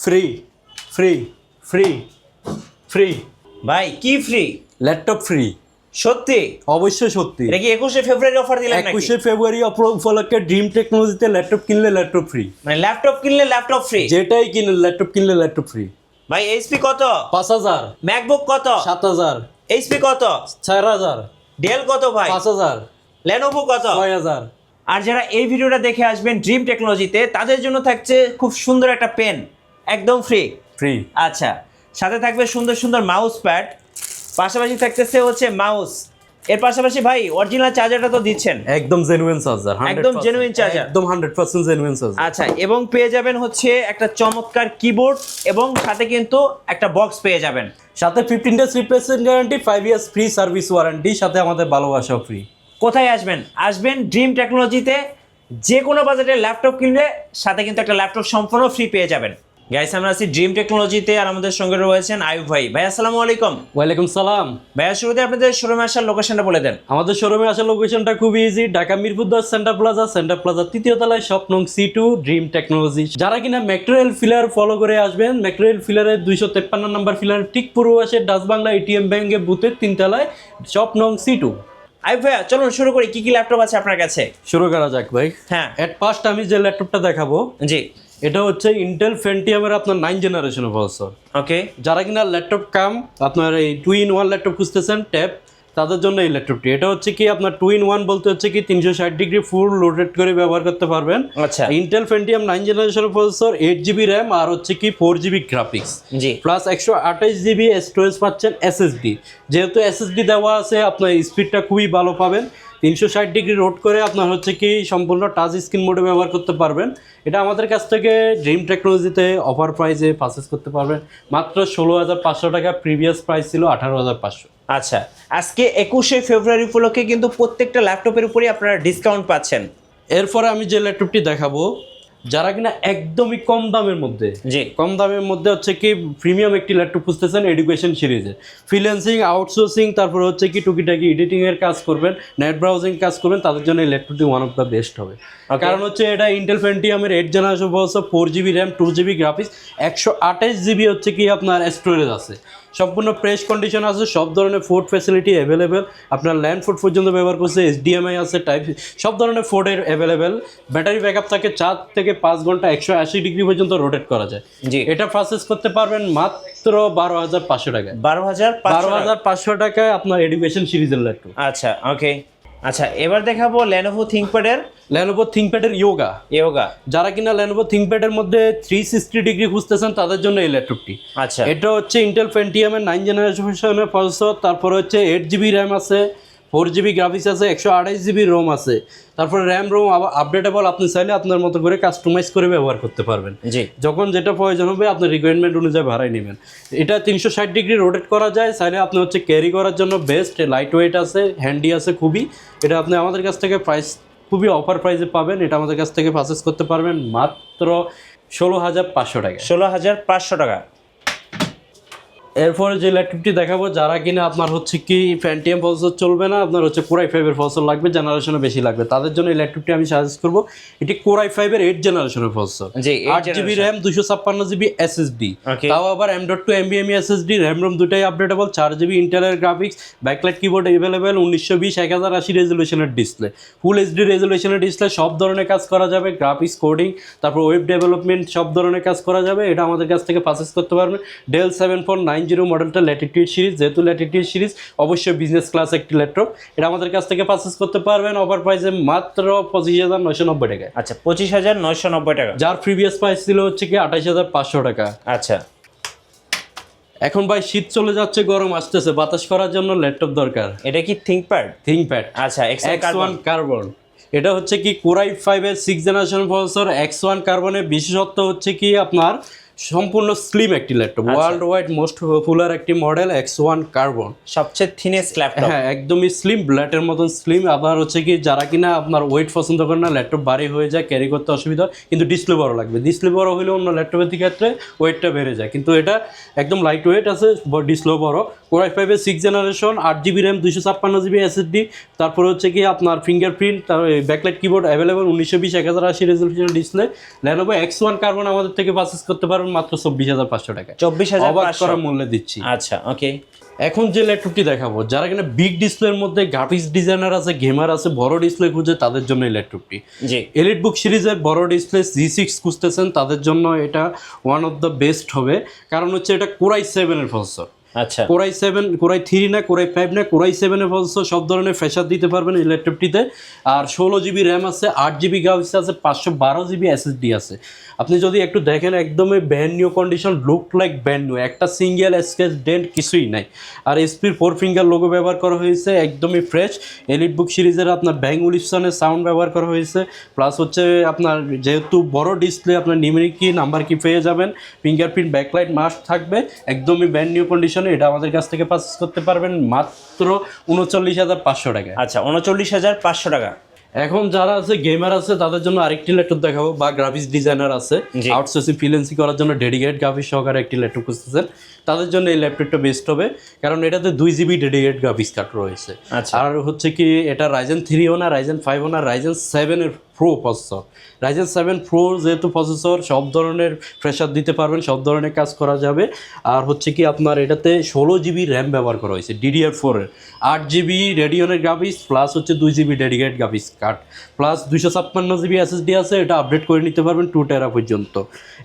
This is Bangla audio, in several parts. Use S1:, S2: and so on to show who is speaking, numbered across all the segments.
S1: ফ্রি ফ্রি ফ্রি ফ্রি
S2: ভাই কি ফ্রি
S1: ল্যাপটপ ফ্রি
S2: সত্যি?
S1: অবশ্যই সত্যি।
S2: এটা কি একুশে ফেব্রুয়ারি অফার দিলেন নাকি?
S1: একুশে ফেব্রুয়ারি উপলক্ষে ড্রিম টেকনোলজিতে ল্যাপটপ কিনলে ল্যাপটপ ফ্রি
S2: মানে ল্যাপটপ কিনলে ল্যাপটপ ফ্রি
S1: যেটাই কিনলে ল্যাপটপ কিনলে ল্যাপটপ ফ্রি
S2: ভাই এইচপি কত?
S1: পাঁচ হাজার।
S2: ম্যাকবুক কত?
S1: সাত হাজার।
S2: এইচপি কত?
S1: চার হাজার।
S2: ডেল কত ভাই?
S1: পাঁচ হাজার।
S2: লেনোভো কত?
S1: ছয় হাজার।
S2: আর যারা এই ভিডিওটা দেখে আসবেন ড্রিম টেকনোলজিতে তাদের জন্য থাকছে খুব সুন্দর একটা পেন একদম ফ্রি
S1: ফ্রি
S2: আচ্ছা সাথে থাকবে সুন্দর সুন্দর মাউস প্যাড পাশাপাশি থাকতেছে হচ্ছে মাউস এর পাশাপাশি ভাই অরিজিনাল চার্জারটা তো দিচ্ছেন।
S1: একদম জেনুইন চার্জার
S2: একদম genuine চার্জার
S1: একদম হান্ড্রেড পার্সেন্ট জেনুইন চার্জার
S2: আচ্ছা এবং পেয়ে যাবেন হচ্ছে একটা চমৎকার কিবোর্ড এবং সাথে কিন্তু একটা বক্স পেয়ে যাবেন।
S1: সাথে fifteen days replacement guarantee five years free service warranty সাথে আমাদের ভালোবাসা ফ্রি
S2: কোথায় আসবেন? আসবেন ড্রিম টেকনোলজিতে যে কোনো বাজেটের ল্যাপটপ কিনলে সাথে কিন্তু একটা ল্যাপটপ সম্পূর্ণ ফ্রি পেয়ে যাবেন। গাইস আমরা আছি ড্রিম টেকনোলজিতে আর আমাদের সঙ্গে রয়েছেন আয়ুব ভাই। ভাই আসসালামু আলাইকুম।
S1: ওয়ালাইকুম সালাম।
S2: ভাইয়া শুরুতে আপনাদের শোরুমে আসার লোকেশনটা বলে দেন।
S1: আমাদের শোরুমে আসার লোকেশনটা খুব ইজি ঢাকা মিরপুর দশ সেন্টার প্লাজা সেন্টার প্লাজা তৃতীয় তলায় শপ নং সি টু ড্রিম টেকনোলজি যারা কিনা ম্যাক্টোরিয়াল ফিলার ফলো করে আসবেন ম্যাক্টোরিয়াল ফিলারের দুইশো তেপ্পান্ন নম্বর ফিলার ঠিক পূর্ব পাশে ডাচ বাংলা এটিএম ব্যাংকে বুথের তিনতলায় শপ নং সি টু
S2: আয়ুব ভাইয়া চলুন শুরু করি কি কি ল্যাপটপ আছে আপনার কাছে?
S1: শুরু করা যাক ভাই।
S2: হ্যাঁ।
S1: এট ফার্স্ট আমি যে ল্যাপটপটা দেখাবো
S2: জি।
S1: এটা হচ্ছে ইন্টেল ফেন্টিয়ামের আপনার নাইন জেনারেশনের প্রসেসর
S2: ওকে
S1: যারা কিনা ল্যাপটপ কাম আপনার এই টু ইন ওয়ান ল্যাপটপ খুঁজতেছেন ট্যাব তাদের জন্য এই ল্যাপটপটি এটা হচ্ছে কি আপনার টু ইন ওয়ান বলতে হচ্ছে কি তিনশো ষাট ডিগ্রি ফুল লোডেড করে ব্যবহার করতে পারবেন।
S2: আচ্ছা।
S1: Intel Pentium nine generation processor eight GB RAM আর হচ্ছে কি ফোর জিবি গ্রাফিক্স
S2: জি।
S1: প্লাস একশো আঠাশ জিবি স্টোরেজ পাচ্ছেন এসএসডি যেহেতু এসএসডি দেওয়া আছে আপনার স্পিডটা খুবই ভালো পাবেন। তিনশো ষাট ডিগ্রি রোড করে আপনার হচ্ছে কি সম্পূর্ণ টাচ স্ক্রিন মোডে ব্যবহার করতে পারবেন। এটা আমাদের কাছ থেকে ড্রিম টেকনোলজিতে অফার প্রাইসে পারচেস করতে পারবেন। মাত্র ষোলো হাজার পাঁচশো টাকা প্রিভিয়াস প্রাইস ছিল আঠারো হাজার পাঁচশো।
S2: আচ্ছা আজকে একুশে ফেব্রুয়ারি উপলক্ষে কিন্তু প্রত্যেকটা ল্যাপটপের উপরেই আপনারা ডিসকাউন্ট পাচ্ছেন।
S1: এরপরে আমি যে ল্যাপটপটি দেখাবো যারা কিনা একদমই কম দামের মধ্যে।
S2: জি।
S1: কম দামের মধ্যে হচ্ছে কি প্রিমিয়াম একটি ল্যাপটপ খুঁজতেছেন এডুকেশন সিরিজে ফ্রিল্যান্সিং আউটসোর্সিং তারপর হচ্ছে কি টুকিটাকি এডিটিং এর কাজ করবেন নেট ব্রাউজিং কাজ করবেন তাদের জন্য এই ল্যাপটপটি ওয়ান অফ দ্য বেস্ট হবে. কারণ হচ্ছে এটা Intel ফেন্টিয়ামের eight generation four GB RAM two GB graphics একশো আঠাশ জিবি হচ্ছে কি আপনার স্টোরেজ আছে। সম্পূর্ণ ফ্রেশ কন্ডিশন আছে সব ধরনের ফুড ফ্যাসিলিটি অ্যাভেলেবেল আপনার ল্যান্ড ফুড পর্যন্ত ব্যবহার করছে এইচডিএমআই আছে টাইপ সব ধরনের ফুডের অ্যাভেলেবেল ব্যাটারি ব্যাকআপ থাকে চার থেকে পাঁচ ঘণ্টা একশো আশি ডিগ্রি পর্যন্ত রোটেট করা যায়।
S2: জি।
S1: এটা প্রসেস করতে পারবেন মাত্র বারো হাজার পাঁচশো টাকায়।
S2: বারো হাজার
S1: বারো হাজার পাঁচশো টাকায় আপনার এডুকেশন সিরিজের ল্যাপটপ।
S2: আচ্ছা ওকে আচ্ছা এবার দেখাবো ল্যানোভো থিঙ্কপ্যাডের
S1: লেনোভো থিঙ্কপ্যাডের ইয়োগা
S2: ইয়োগা
S1: যারা কিনা লেনোভো থিঙ্কপ্যাডের মধ্যে থ্রি সিক্সটি ডিগ্রি খুঁজতেছেন তাদের জন্য এই ল্যাপটপটি
S2: আচ্ছা।
S1: এটা হচ্ছে ইন্টেল ফেন্টিয়ামের নাইন জেনারেশনের প্রসেসর তারপর হচ্ছে এইট জিবি র্যাম আছে ফোর জিবি গ্রাফিক্স আছে একশো আঠাশ জিবি রোম আছে। তারপরে র্যাম রোম আপডেটেবল আপনি চাইলে আপনার মতো করে কাস্টমাইজ করে ব্যবহার করতে পারবেন।
S2: জি।
S1: যখন যেটা প্রয়োজন হবে আপনার রিকোয়ারমেন্ট অনুযায়ী ভাড়াই নেবেন। এটা তিনশো ষাট ডিগ্রি রোটেট করা যায় চাইলে আপনি হচ্ছে ক্যারি করার জন্য বেস্ট লাইট ওয়েট আছে হ্যান্ডি আছে খুবই। এটা আপনি আমাদের কাছ থেকে প্রাইস খুবই অফার প্রাইসে পাবেন। এটা আমাদের কাছ থেকে পারচেস করতে পারবেন মাত্র ষোলো হাজার পাঁচশো টাকা।
S2: ষোলো হাজার পাঁচশো টাকা।
S1: এরপরে যে ল্যাপটপটি দেখাবো যারা কিনা আপনার হচ্ছে কি ফ্যান্টিয়াম প্রসেসর চলবে না আপনার হচ্ছে কোরাই ফাইভের প্রসেসর লাগবে জেনারেশনে বেশি লাগবে। তাদের জন্য এই ল্যাপটপটি আমি সাজেস্ট করব এটি কোরাই ফাইভের এইট জেনারেশনের প্রসেসর আট জিবি র্যাম দুশো ছাপ্পান্ন জিবি এসএসডি. তাও আবার এম ডট টু এমবিএমই এসএসডি র্যাম রোম দুটাই আপডেটেবল চার জিবি ইন্টেলের গ্রাফিক্স ব্যাকলাইট কিবোর্ড অ্যাভেলেবেল উনিশশো বিশ এক হাজার আশি রেজলিউশনের ডিসপ্লে ফুল এইচডি রেজলিউশনের ডিসপ্লে সব ধরনের কাজ করা যাবে গ্রাফিক্স কোডিং তারপর ওয়েব ডেভেলপমেন্ট সব ধরনের কাজ করা যাবে। এটা আমাদের কাছ থেকে পারচেস করতে পারবেন। Dell seven four nine zero মডেলটা ল্যাটিটিউড সিরিজ যেহেতু ল্যাটিটিউড সিরিজ অবশ্যই বিজনেস ক্লাস একটি ল্যাপটপ এটা আমাদের কাছ থেকে পারচেস করতে পারবেন অফার প্রাইসে মাত্র পঁচিশ হাজার নয়শো নব্বই টাকায়
S2: আচ্ছা পঁচিশ হাজার নয়শো নব্বই টাকা।
S1: যার প্রিভিয়াস প্রাইস ছিল হচ্ছে কি আঠাশ হাজার পাঁচশো টাকা।
S2: আচ্ছা।
S1: এখন ভাই শীত চলে যাচ্ছে গরম আসতেছে বাতাস করার জন্য ল্যাপটপ দরকার।
S2: এটা কি থিঙ্কপ্যাড
S1: থিংপ্যাড
S2: আচ্ছা এক্স
S1: ওয়ান কার্বন এটা হচ্ছে কি কোরাই ফাইভের six generation processor X one কার্বনের বিশেষত্ব হচ্ছে কি আপনার সম্পূর্ণ স্লিম একটি laptop world wide most popular একটি মডেল এক্স ওয়ান কার্বন
S2: সবচেয়ে থিনেস্ট ল্যাপটপ
S1: হ্যাঁ একদমই স্লিম ব্ল্যাটের মতন স্লিম আবার হচ্ছে কি যারা কিনা আপনার ওয়েট পছন্দ করে না ল্যাপটপ ভারী হয়ে যায় ক্যারি করতে অসুবিধা হয়, কিন্তু ডিসপ্লে বড় লাগবে। ডিসপ্লে বড় হলে অন্য ল্যাপটপের ক্ষেত্রে ওয়েটটা বেড়ে যায়। কিন্তু এটা একদম লাইট ওয়েট আছে ডিসপ্লে বড়। কোরাই ফাইভের সিক্স জেনারেশন আট জিবি র্যাম দুশো ছাপ্পান্ন জিবি এসএসডি তারপরে হচ্ছে কি আপনার ফিঙ্গারপ্রিন্ট তার ব্যাকলাইট কিবোর্ড অ্যাভেলেবল উনিশশো বিশ এক হাজার আশি resolution display Lenovo X one carbon আমাদের থেকে পারচেস করতে পারবেন মাত্র চব্বিশ হাজার পাঁচশো টাকা
S2: চব্বিশ হাজার
S1: করা মূল্যে দিচ্ছি।
S2: আচ্ছা ওকে।
S1: এখন যে ল্যাপটপটি দেখাবো যারা কিনা বিগ ডিসপ্লের মধ্যে গ্রাফিক্স ডিজাইনার আছে গেমার আছে বড় ডিসপ্লে খুঁজে তাদের জন্য এই ল্যাপটপটি।
S2: জি।
S1: এলিট বুক সিরিজের বড় ডিসপ্লে জি সিক্স খুঁজতেছেন তাদের জন্য এটা ওয়ান অফ দ্য বেস্ট হবে। কারণ হচ্ছে এটা কোরাই সেভেনের প্রসেসর
S2: আচ্ছা।
S1: Core i seven core i three না কোরাই ফাইভ না কোরাই সেভেনে প্রসেসর সব ধরনের ফেসার দিতে পারবেন এই ল্যাপটপটিতে আর ষোলো জিবি র্যাম আছে, আট জিবি গ্রাফিক্স আছে, পাঁচশো বারো জিবি এসএসডি আছে। আপনি যদি একটু দেখেন, একদমই brand new condition look like brand new একটা সিঙ্গেল স্কেচ ডেন্ট কিছুই নাই। আর এসপির ফোর ফিঙ্গার লোগো ব্যবহার করা হয়েছে, একদমই ফ্রেশ এলিট বুক সিরিজের আপনার ব্যাং উলিপসনের সাউন্ড ব্যবহার করা হয়েছে। প্লাস হচ্ছে আপনার যেহেতু বড় ডিসপ্লে আপনার নিউমেরিক কি নাম্বার কি পেয়ে যাবেন। ফিঙ্গারপ্রিন্ট ব্যাকলাইট মাস্ট থাকবে। একদমই ব্যান্ড নিউ কন্ডিশনে এটা আমাদের কাছ থেকে পারচেস করতে পারবেন মাত্র উনচল্লিশ হাজার পাঁচশো টাকা
S2: আচ্ছা উনচল্লিশ হাজার পাঁচশো টাকা।
S1: এখন যারা আছে গেমার আছে তাদের জন্য আরেকটি ল্যাপটপ দেখাবো বা গ্রাফিক্স ডিজাইনার আছে। আউটসোর্সিং ফ্রিল্যান্সিং করার জন্য ডেডিকেট গ্রাফিক্স সহকারে একটি ল্যাপটপ খুঁজতেছেন তাদের জন্য এই ল্যাপটপটা বেস্ট হবে কারণ এটাতে দুই জিবি ডেডিকেট গ্রাফিক্স কার্ড রয়েছে।
S2: আচ্ছা।
S1: আর হচ্ছে কি এটা রাইজেন থ্রিও না রাইজেন ফাইভও না রাইজেন সেভেনের pro processor Ryzen seven pro যেহেতু প্রসেসর সব ধরনের প্রেশার দিতে পারবেন সব ধরনের কাজ করা যাবে। আর হচ্ছে কি আপনার এটাতে ষোলো জিবি র্যাম ব্যবহার করা হয়েছে ডিডিআর ফোরের আট জিবি রেডিওনের গ্রাফিক্স প্লাস হচ্ছে দুই GB dedicate graphics card plus দুইশো ছাপ্পান্ন জিবি এসএসডি আছে এটা আপডেট করে নিতে পারবেন টু টেরা পর্যন্ত।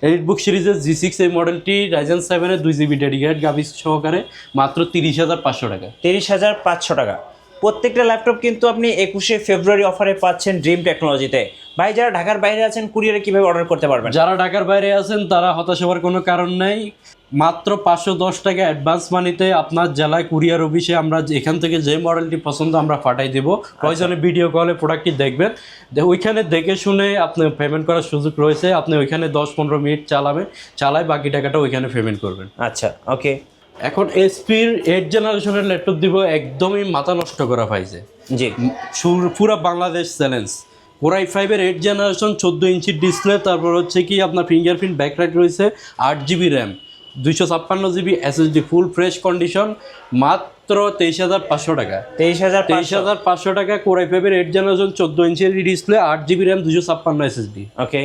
S1: এলিট বুক সিরিজের জি সিক্স এই মডেলটি রাইজেন সেভেনের দুই জিবি ডেডিকেট গ্রাফিক্স সহকারে মাত্র তিরিশ হাজার পাঁচশো টাকা।
S2: তিরিশ হাজার পাঁচশো টাকা। প্রত্যেকটা ল্যাপটপ কিন্তু আপনি একুশে ফেব্রুয়ারি অফারে পাচ্ছেন ড্রিম টেকনোলজিতে। ভাই যারা ঢাকার বাইরে আছেন কুরিয়ারে কীভাবে অর্ডার করতে পারবেন?
S1: যারা ঢাকার বাইরে আছেন তারা হতাশ হওয়ার কোনো কারণ নেই। মাত্র পাঁচশো দশ টাকা অ্যাডভান্স মানিতে আপনার জেলায় কুরিয়ার অফিসে আমরা এখান থেকে যে মডেলটি পছন্দ আমরা পাঠাই দেবো। প্রয়োজনে ভিডিও কলে প্রোডাক্টটি দেখবেন। ওইখানে দেখে শুনে আপনি পেমেন্ট করার সুযোগ রয়েছে। আপনি ওইখানে দশ পনেরো মিনিট চালাবেন। চালায় বাকি টাকাটা ওইখানে পেমেন্ট করবেন।
S2: আচ্ছা ওকে
S1: এখন এসপির এইট জেনারেশনের ল্যাপটপ দিব একদমই মাথা নষ্ট করা পাইছে
S2: জি।
S1: পুরা বাংলাদেশ চ্যালেঞ্জ কোরাই ফাইভের এইট জেনারেশন চোদ্দ ইঞ্চির ডিসপ্লে তারপর হচ্ছে কি আপনার ফিঙ্গারপ্রিন্ট ব্যাকলাইট রয়েছে আট জিবি র্যাম দুইশো ছাপ্পান্ন GB SSD full fresh condition মাত্র তেইশ হাজার পাঁচশো টাকা।
S2: তেইশ হাজার
S1: তেইশ হাজার পাঁচশো টাকা কোরাই ফাইভের এইট জেনারেশন চোদ্দ ইঞ্চির ডিসপ্লে আট জিবি র্যাম দুশো ছাপ্পান্ন এসএসডি
S2: ওকে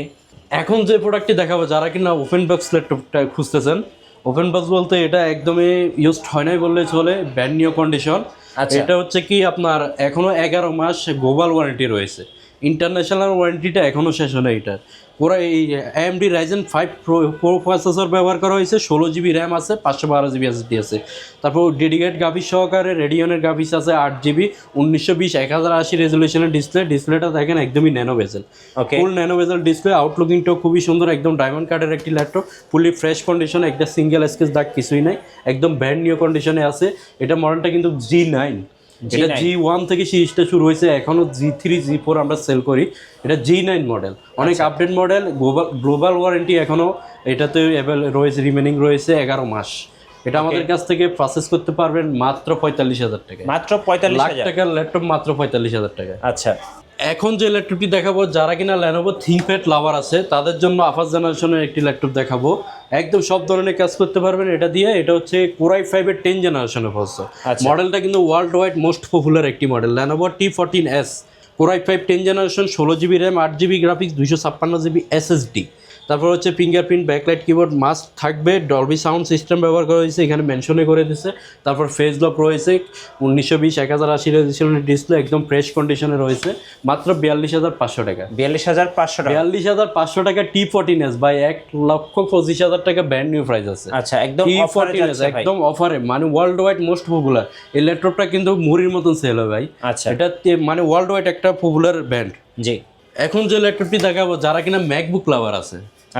S1: এখন যে প্রোডাক্টটি দেখাবো যারা কিনা ওপেন বক্স ল্যাপটপটা খুঁজতেছেন ওপেন বক্স বলতে এটা একদমই ইউজড হয় নাই বললে চলে ব্যান্ড নিউ কন্ডিশন। এটা হচ্ছে কি আপনার এখনও এগারো মাস গ্লোবাল ওয়ারেন্টি রয়েছে। ইন্টারন্যাশনাল ওয়ারেন্টিটা এখনও শেষ হয় না এটার। পুরো এই AMD Ryzen five pro pro processor ব্যবহার করা হয়েছে ষোলো জিবি র্যাম আছে পাঁচশো বারো জিবি এসডি আছে। তারপর ডেডিকেট গ্রাফিক্স সহকারে রেডিয়নের গ্রাফিক্স আছে আট জিবি উনিশশো বিশ এক হাজার আশি রেজলিউশনের ডিসপ্লে ডিসপ্লেটা দেখেন একদমই nano
S2: okay
S1: full nano bezel display আউটলুকিংটাও খুবই সুন্দর একদম ডায়মন্ড কার্ডের একটি ল্যাপটপ ফুলি ফ্রেশ কন্ডিশনে একটা সিঙ্গেল স্কেচ দাগ কিছুই নাই একদম ব্যান্ড নিউ কন্ডিশনে আছে। এটা মডেলটা কিন্তু জি নাইন এটা জি ওয়ান থেকে সিরিজটা শুরু হয়েছে এখনও জি থ্রি জি ফোর আমরা সেল করি। এটা জি নাইন মডেল অনেক update model global global warranty এখনও এটাতে অ্যাভেল রয়েছে রিমেনিং রয়েছে এগারো মাস। এটা আমাদের কাছ থেকে প্রসেস করতে পারবেন মাত্র পঁয়তাল্লিশ হাজার টাকা
S2: মাত্র পঁয়তাল্লিশ
S1: লাখ টাকার ল্যাপটপ মাত্র পঁয়তাল্লিশ হাজার টাকা
S2: আচ্ছা।
S1: এখন যে ল্যাপটপটি দেখাবো যারা কিনা ল্যানোভো থিংপ্যাড লাভার আছে তাদের জন্য আফাস জেনারেশনের একটি ল্যাপটপ দেখাবো। একদম সব ধরনের কাজ করতে পারবেন। এটা দিয়ে এটা হচ্ছে কোরাই ফাইভের টেন জেনারেশনের
S2: আচ্ছা।
S1: মডেলটা কিন্তু ওয়ার্ল্ড ওয়াইড মোস্ট পপুলার একটি model Lenovo T fourteen S core i five ten generation ষোলো জিবি র্যাম আট জিবি গ্রাফিক্স দুইশো ছাপ্পান্ন জিবি এসএসডি তারপর হচ্ছে ফিঙ্গারপ্রিন্ট ব্যাকলাইট কিবোর্ড মাস্ট থাকবে। ডলবি সাউন্ড সিস্টেম ব্যবহার করা হয়েছে এখানে মেনশনে করে দিচ্ছে তারপর ফেস লক রয়েছে উনিশশো বিশ এক হাজার আশি রেজিস্ট্রেশনের ডিসপ্লে একদম ফ্রেশ কন্ডিশনে রয়েছে। মাত্র বিয়াল্লিশ হাজার পাঁচশো টাকা।
S2: বিয়াল্লিশ হাজার পাঁচশো টাকা।
S1: বিয়াল্লিশ হাজার পাঁচশো টাকা টি ফোরটিন এস বাই এক লক্ষ পঁচিশ হাজার টাকা ব্র্যান্ড নিউ প্রাইস আছে।
S2: আচ্ছা একদম
S1: টি ফোরটিন এস একদম অফারে মানে ওয়ার্ল্ড ওয়াইড মোস্ট পপুলার এই ল্যাপটপটা কিন্তু মুড়ির মতন সেল হয় ভাই।
S2: আচ্ছা।
S1: এটা মানে ওয়ার্ল্ড ওয়াইড একটা পপুলার ব্র্যান্ড
S2: জি।
S1: এখন যে ল্যাপটপটি দেখাবো যারা কিনা ম্যাকবুক লাভার আছে।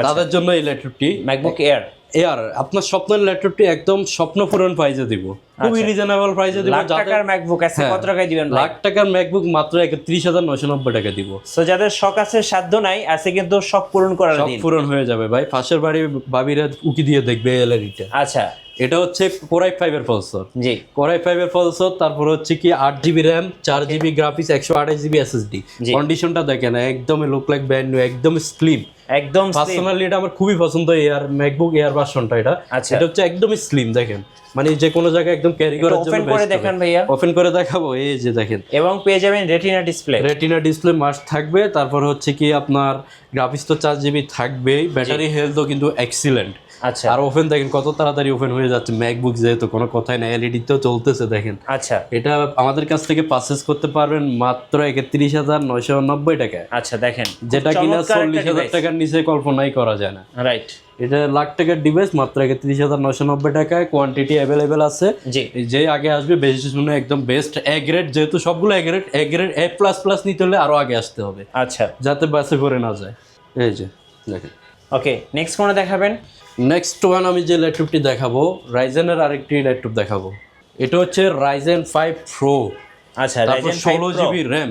S1: তাদের জন্য এই ল্যাপটপটি
S2: ম্যাকবুক এয়ার
S1: এয়ার আপনার স্বপ্নের ল্যাপটপটি একদম স্বপ্ন পূরণ প্রাইজে দিব। খুবই রিজনেবল প্রাইজে দিব
S2: লাখ টাকার ম্যাকবুক আছে
S1: হ্যাঁ।
S2: কত টাকায় দিবেন
S1: লাখ টাকার ম্যাকবুক মাত্র একত্রিশ হাজার নশো নব্বই টাকা দিব।
S2: সো যাদের শখ আছে সাধ্য নাই আছে কিন্তু শখ পূরণ করার দিন।
S1: পূরণ হয়ে যাবে ভাই পাশের বাড়ি বাবিরা উকি দিয়ে দেখবে এলআরিটা
S2: আচ্ছা।
S1: এটা হচ্ছে কোরাই ফাইভের প্রসেসর
S2: জি।
S1: কোরাই ফাইভের প্রসেসর তারপর হচ্ছে কি আট জিবি র্যাম চার জিবি গ্রাফিক্স একশো আঠাশ জিবি এসএসডি। কন্ডিশনটা দেখেন একদমই লুক লাইক ব্র্যান্ড নিউ একদম স্লিম
S2: একদম
S1: পার্সোনালি এটা আমার খুবই পছন্দ এয়ার ম্যাকবুক এয়ার ভার্সনটা এটা।
S2: আচ্ছা।
S1: এটা হচ্ছে একদমই স্লিম দেখেন। মানে যে কোনো জায়গায় একদম ক্যারি করার জন্য
S2: ওপেন করে দেখেন ভাইয়া।
S1: ওপেন করে দেখাবো এই যে দেখেন।
S2: এবং পেয়ে যাবেন retina display
S1: retina display must থাকবে। তারপর হচ্ছে কি আপনার গ্রাফিক্স তো চার জিবি থাকবেই। ব্যাটারি হেলথও কিন্তু এক্সিলেন্ট
S2: আচ্ছা।
S1: আর ওপেন দেখেন কত তাড়াতাড়ি ওপেন হয়ে যাচ্ছে। ম্যাকবুক যেহেতু কোনো কথাই না এলইডি তেও চলতেছে দেখেন।
S2: আচ্ছা।
S1: এটা আমাদের কাছ থেকে পারচেস করতে পারবেন মাত্র একত্রিশ হাজার নয়শো নব্বই টাকায়।
S2: আচ্ছা দেখেন
S1: যেটা কিনা চল্লিশ হাজার টাকার নিচে কল্পনাই করা যায় না।
S2: রাইট
S1: এটা লাখ টাকার ডিভাইস মাত্র একত্রিশ হাজার নয়শো নব্বই টাকায়। কোয়ান্টিটি অ্যাভেলেবেল আছে। যে আগে আসবে বেশি শুনে একদম বেস্ট এ গ্রেড যেহেতু সবগুলো A grade A grade A plus plus নিতে হলে আরও আগে আসতে হবে।
S2: আচ্ছা।
S1: যাতে বাসে করে না যায়। এই যে দেখেন।
S2: ওকে নেক্সট কোনে দেখাবেন।
S1: নেক্সট ওয়ান আমি যে ল্যাপটপটি দেখাবো রাইজেনের আরেকটি ল্যাপটপ দেখাবো। এটা হচ্ছে রাইজেন ফাইভ প্রো
S2: আচ্ছা
S1: তারপর ষোলো জিবি র্যাম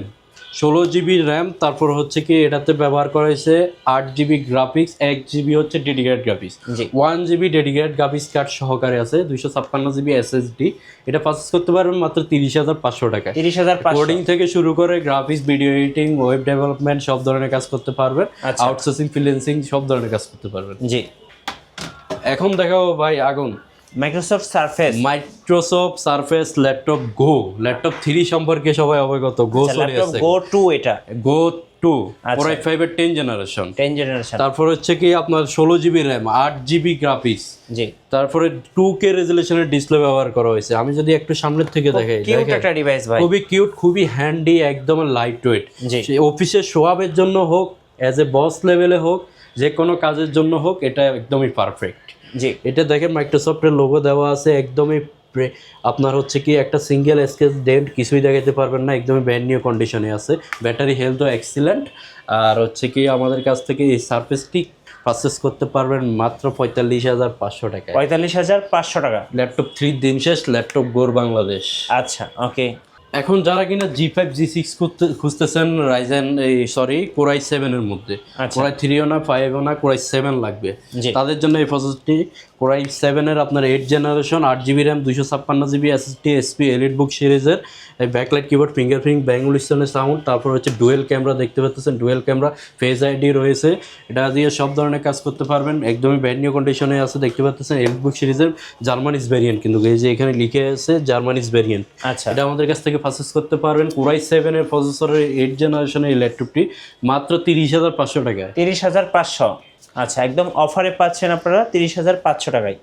S1: ষোলো জিবি র্যাম তারপর হচ্ছে কি এটাতে ব্যবহার করা হয়েছে আট জিবি গ্রাফিক্স এক জিবি হচ্ছে dedicated graphics one GB dedicated graphics card সহকারে আছে দুইশো ছাপ্পান্ন জিবি এসএসডি এটা পারচেস করতে পারবেন মাত্র তিরিশ হাজার পাঁচশো টাকা
S2: তিরিশ হাজার
S1: কোডিং থেকে শুরু করে graphics video editing web development সব ধরনের কাজ করতে পারবেন।
S2: আচ্ছা।
S1: আউটসোর্সিং ফ্রিল্যান্সিং সব ধরনের কাজ করতে পারবেন।
S2: জি।
S1: এখন দেখাবো ভাই আগুন।
S2: Microsoft Surface
S1: Microsoft Surface laptop go laptop three সম্পর্কে সবাই অবগত। গো চলে
S2: ল্যাপটপ
S1: আছে
S2: গো টু এটা।
S1: গো টু
S2: আচ্ছা।
S1: কোরাই ফাইভের টেন জেনারেশন
S2: টেন জেনারেশন
S1: তারপর হচ্ছে কি আপনার ষোলো জিবি র্যাম আট জিবি গ্রাফিক্স
S2: জি।
S1: তারপরে টু কে রেজুলেশনের ডিসপ্লে ব্যবহার করা হয়েছে। আমি যদি একটু সামনের থেকে দেখাই
S2: একটা ডিভাইস ভাই।
S1: খুবই কিউট খুবই হ্যান্ডি একদম লাইট ওয়েট
S2: জি
S1: অফিসের শোয়াবের জন্য হোক অ্যাজ এ বস লেভেলে হোক যে কোনো কাজের জন্য হোক এটা একদমই পারফেক্ট
S2: জি।
S1: এটা দেখেন মাইক্রোসফটের লোগো দেওয়া আছে একদমই আপনার হচ্ছে কি একটা সিঙ্গেল স্কেচ ডেন্ট কিছুই দেখাতে পারবেন না একদমই ব্যান্ড নিউ কন্ডিশনে আছে। ব্যাটারি হেলথও এক্সিলেন্ট আর হচ্ছে কি আমাদের কাছ থেকে এই সার্ফেসটি পারচেস করতে পারবেন মাত্র পঁয়তাল্লিশ হাজার পাঁচশো টাকা
S2: পঁয়তাল্লিশ হাজার পাঁচশো টাকা।
S1: ল্যাপটপ থ্রি দিন শেষ ল্যাপটপ গোর বাংলাদেশ।
S2: আচ্ছা ওকে
S1: এখন যারা কিনা জি ফাইভ জি সিক্স খুঁজতেছেন রাইজেন এই সরি কোরাই সেভেনের মধ্যে।
S2: আচ্ছা।
S1: কোরাই থ্রিও না ফাইভও না কোরাই সেভেন লাগবে। তাদের জন্য এই প্রসেসটি কোরাই সেভেনের আপনার এইট জেনারেশন আট জিবি র্যাম দুশো ছাপ্পান্ন GB SSD HP elite book সিরিজের এই ব্যাকলাইট কিবোর্ড ফিঙ্গারপ্রিন্ট ব্যাঙ্গুল স্টোনের সাউন্ড তারপর হচ্ছে ডুয়েল ক্যামেরা দেখতে পাচ্ছেন ডুয়েল ক্যামেরা ফেস আইডি রয়েছে। এটা দিয়ে সব ধরনের কাজ করতে পারবেন একদমই ব্যান্ড নিউ কন্ডিশনে আছে দেখতে পাচ্ছেন এলিট বুক সিরিজের জার্মানিজ ভ্যারিয়েন্ট কিন্তু এই যে এখানে লিখে আছে জার্মানিজ ভ্যারিয়েন্ট
S2: আচ্ছা।
S1: এটা আমাদের কাছ থেকে পারচেস করতে পারবেন। কোরাই সেভেনের প্রসেসরের এইট জেনারেশনের ল্যাপটপটি মাত্র তিরিশ হাজার পাঁচশো টাকায়।
S2: তিরিশ হাজার পাঁচশো। আচ্ছা একদম অফারে পাচ্ছেন আপনারা তিরিশ হাজার পাঁচশো টাকায়।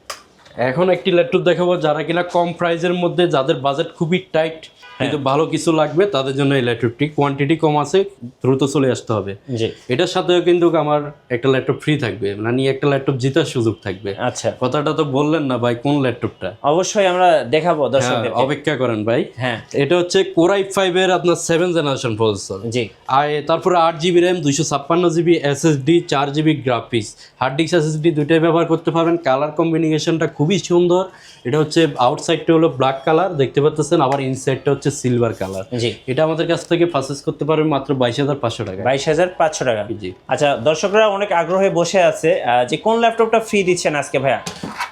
S1: এখন একটি ল্যাপটপ দেখাবো যারা কিনা কম প্রাইসের মধ্যে যাদের বাজেট খুবই টাইট কিন্তু ভালো কিছু লাগবে তাদের জন্য এই ল্যাপটপটি কোয়ান্টিটি কম আছে দ্রুত চলে আসতে হবে। এটার সাথেও কিন্তু আমার একটা ল্যাপটপ ফ্রি থাকবে মানে একটা ল্যাপটপ জেতার সুযোগ থাকবে।
S2: আচ্ছা।
S1: কথাটা তো বললেন না ভাই কোন ল্যাপটপটা
S2: অবশ্যই আমরা দেখাবো
S1: হ্যাঁ,
S2: দর্শকদের
S1: অপেক্ষা করেন ভাই।
S2: হ্যাঁ।
S1: এটা হচ্ছে কোরাই ফাইভের আপনার সেভেন জেনারেশন প্রসেসর
S2: জি।
S1: আর তারপরে আট জিবি র্যাম দুইশো ছাপ্পান্ন জিবি এসএসডি চার GB graphics hard disk SSD দুইটাই ব্যবহার করতে পারবেন। কালার কম্বিনেশনটা খুবই সুন্দর। এটা হচ্ছে আউটসাইডটা হলো ব্ল্যাক কালার দেখতে পাচ্ছেন? আবার ইনসাইডটা হচ্ছে সিলভার কালার
S2: জি।
S1: এটা আমাদের কাছ থেকে পারচেস করতে পারবেন মাত্র বাইশ হাজার পাঁচশো টাকা।
S2: বাইশ হাজার পাঁচশো টাকা।
S1: জি।
S2: আচ্ছা দর্শকরা অনেক আগ্রহে বসে আছে। আহ, যে কোন ল্যাপটপটা ফ্রি দিচ্ছেন আজকে ভাইয়া?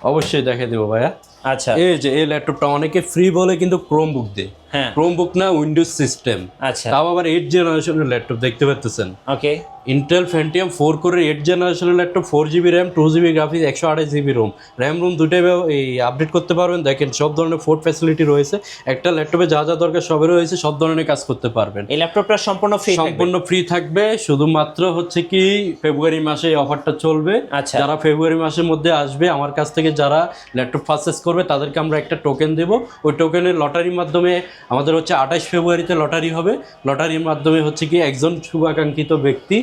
S1: অবশ্যই দেখে দেবো ভাইয়া।
S2: আচ্ছা।
S1: এই যে এই ল্যাপটপটা অনেকে ফ্রি বলে কিন্তু ক্রোম বুক দেয়।
S2: হ্যাঁ।
S1: ক্রোম বুক না উইন্ডোজ সিস্টেম
S2: আচ্ছা।
S1: তাও আবার এইট জেনারেশনের ল্যাপটপ দেখতে পাচ্ছেন
S2: ওকে
S1: ইন্টেল ফ্যান্টিয়াম ফোর করে এইট জেনারেশনের laptop four GB RAM two GB graphics একশো আঠাশ জিবি রোম র্যাম রুম দুটাই এই আপডেট করতে পারবেন। দেখেন সব ধরনের ফোর্ট ফ্যাসিলিটি রয়েছে। একটা ল্যাপটপে যা যা দরকার সবই রয়েছে সব ধরনের কাজ করতে পারবেন।
S2: এই ল্যাপটপটা সম্পূর্ণ ফ্রি
S1: সম্পূর্ণ ফ্রি থাকবে। শুধুমাত্র হচ্ছে কি ফেব্রুয়ারি মাসে এই অফারটা চলবে।
S2: আচ্ছা।
S1: যারা ফেব্রুয়ারি মাসের মধ্যে আসবে আমার কাছ থেকে যারা ল্যাপটপ পারচেস করবে তাদেরকে আমরা একটা টোকেন দেব। ওই টোকেনের লটারির মাধ্যমে আমাদের হচ্ছে আঠাশ ফেব্রুয়ারিতে লটারি হবে। লটারির মাধ্যমে হচ্ছে কি একজন শুভাকাঙ্ক্ষিত ব্যক্তি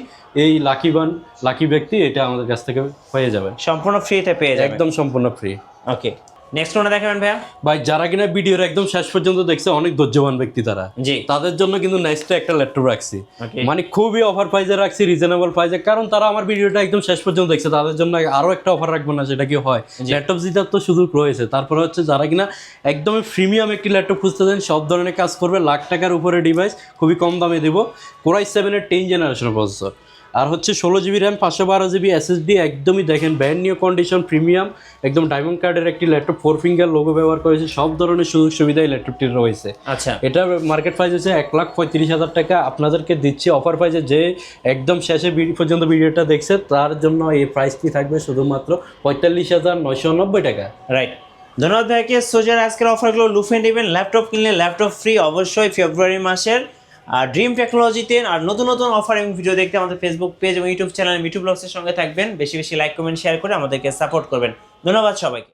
S1: এই লাকিবান লাকি ব্যক্তি এটা আমাদের কাছ থেকে হয়ে যাবে।
S2: সম্পূর্ণ ফ্রিতে পেয়ে যাবে।
S1: একদম সম্পূর্ণ ফ্রি
S2: ওকে নেক্সট ওনা দেখাবেন ভাইয়া।
S1: ভাই যারা কিনা ভিডিওর একদম শেষ পর্যন্ত দেখছে অনেক ধৈর্যবান ব্যক্তি তারা।
S2: জি।
S1: তাদের জন্য কিন্তু নেক্সটে একটা ল্যাপটপ রাখছি। মানে খুবই অফার প্রাইজে রাখছি রিজনেবল প্রাইজে কারণ তারা আমার ভিডিওটা একদম শেষ পর্যন্ত দেখছে তাদের জন্য আরও একটা অফার রাখব না সেটা কি হয় ল্যাপটপ জিতার তো সুযোগ রয়েছে। তারপরে হচ্ছে যারা কিনা একদমই প্রিমিয়াম একটি ল্যাপটপ খুঁজতেছেন সব ধরনের কাজ করবে লাখ টাকার উপরে ডিভাইস খুবই কম দামে দেবো। কোরাই সেভেনের টেন জেনারেশনের প্রসেসর আর হচ্ছে ষোলো জিবি র্যাম পাঁচশো বারো জিবি এসএসডি একদমই দেখেন ব্যান্ড নিউ কন্ডিশন প্রিমিয়াম একদম ডায়মন্ড কার্ডের একটি ল্যাপটপ ফোর ফিঙ্গার লোগো ব্যবহার করেছে সব ধরনের সুযোগ সুবিধা এই ল্যাপটপটি রয়েছে।
S2: আচ্ছা।
S1: এটা মার্কেট প্রাইস হচ্ছে এক লাখ পঁয়ত্রিশ হাজার টাকা। আপনাদেরকে দিচ্ছি অফার প্রাইসে যে একদম শেষে ভিডিও পর্যন্ত ভিডিওটা দেখছে তার জন্য এই প্রাইসটি থাকবে? শুধুমাত্র পঁয়তাল্লিশ হাজার নয়শো নব্বই টাকা।
S2: রাইট ধন্যবাদ ভাইকে। সোজার আজকের অফারগুলো লুফে নেবেন ল্যাপটপ কিনলে ল্যাপটপ ফ্রি অবশ্যই ফেব্রুয়ারি মাসের আর ড্রিম টেকনোলজিতে আর নতুন নতুন অফার এবং ভিডিও দেখতে আমাদের ফেসবুক পেজ এবং ইউটিউব চ্যানেল মিটু ব্লগসের সঙ্গে থাকবেন। বেশি বেশি লাইক কমেন্ট শেয়ার করে আমাদেরকে সাপোর্ট করবেন। ধন্যবাদ সবাইকে।